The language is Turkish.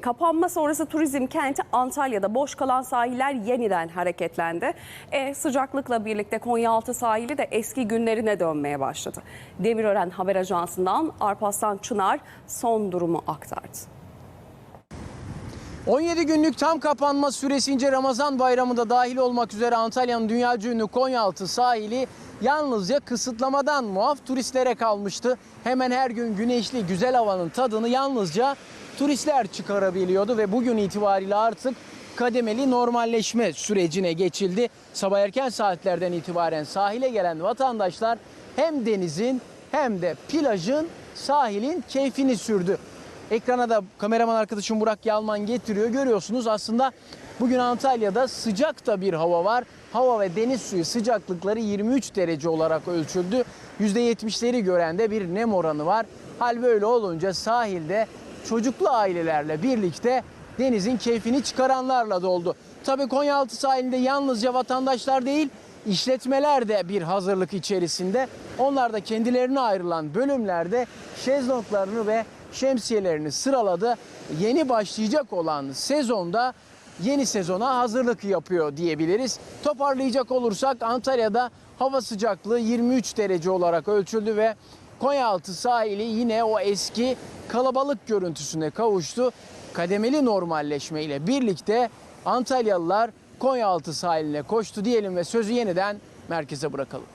Kapanma sonrası turizm kenti Antalya'da boş kalan sahiller yeniden hareketlendi. E, sıcaklıkla birlikte Konyaaltı sahili de eski günlerine dönmeye başladı. Demirören Haber Ajansı'ndan Arpaslan Çınar son durumu aktardı. 17 günlük tam kapanma süresince Ramazan bayramı da dahil olmak üzere Antalya'nın dünyaca ünlü Konyaaltı sahili yalnızca kısıtlamadan muaf turistlere kalmıştı. Hemen her gün güneşli güzel havanın tadını yalnızca turistler çıkarabiliyordu ve bugün itibariyle artık kademeli normalleşme sürecine geçildi. Sabah erken saatlerden itibaren sahile gelen vatandaşlar hem denizin hem de plajın sahilin keyfini sürdü. Ekrana da kameraman arkadaşım Burak Yalman getiriyor. Görüyorsunuz aslında bugün Antalya'da sıcak da bir hava var. Hava ve deniz suyu sıcaklıkları 23 derece olarak ölçüldü. %70'leri gören de bir nem oranı var. Hal böyle olunca sahilde çocuklu ailelerle birlikte denizin keyfini çıkaranlarla doldu. Tabii Konyaaltı sahilinde yalnızca vatandaşlar değil işletmeler de bir hazırlık içerisinde. Onlar da kendilerine ayrılan bölümlerde şezlonglarını ve şemsiyelerini sıraladı. Yeni başlayacak olan sezonda yeni sezona hazırlık yapıyor diyebiliriz. Toparlayacak olursak Antalya'da hava sıcaklığı 23 derece olarak ölçüldü ve Konyaaltı sahili yine o eski kalabalık görüntüsüne kavuştu. Kademeli normalleşme ile birlikte Antalyalılar Konyaaltı sahiline koştu diyelim ve sözü yeniden merkeze bırakalım.